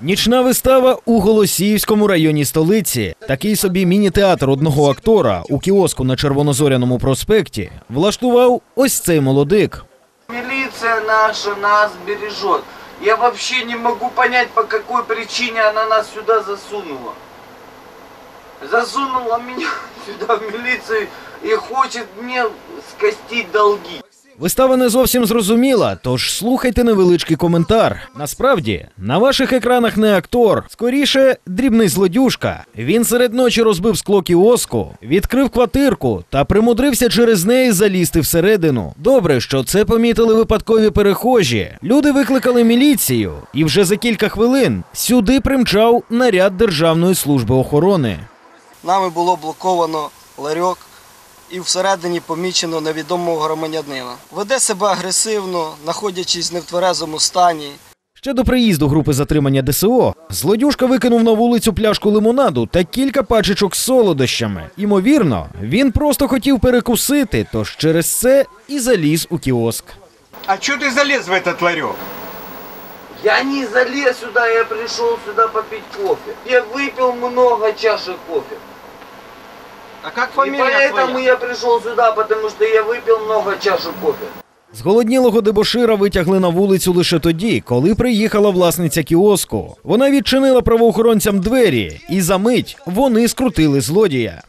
Нічна вистава у Голосіївському районі столиці. Такий собі міні-театр одного актора у кіоску на Червонозоряному проспекті влаштував ось цей молодик. Милиция наша нас бережет. Я вообще не могу понять, по какой причине она нас сюда засунула. Засунула меня сюда в милицию и хочет мне скостить долги. Вистава не зовсім зрозуміла, тож слухайте невеличкий коментар. Насправді, на ваших екранах не актор, скоріше дрібний злодюжка. Він серед ночі розбив скло кіоску, відкрив квартирку та примудрився через неї залізти всередину. Добре, що це помітили випадкові перехожі. Люди викликали міліцію, і вже за кілька хвилин сюди примчав наряд Державної служби охорони. Нами було блоковано ларьок і всередині помічено невідомого громадянина. Веде себе агресивно, знаходячись в нетверезому стані. Ще до приїзду групи затримання ДСО злодюжка викинув на вулицю пляшку лимонаду та кілька пачечок з солодощами. Імовірно, він просто хотів перекусити, тож через це і заліз у кіоск. А что ты залез в этот ларек? Я не залез сюда, я пришел сюда попить кофе. Я выпил много чашек кофе. А как И фамилия поэтому твоя? я пришел сюда, потому что я выпил много чашек кофе. Зголоднілого дебошира витягли на вулицю лише тоді, коли приїхала власниця кіоску. Вона відчинила правоохоронцям двері, і за мить вони скрутили злодія.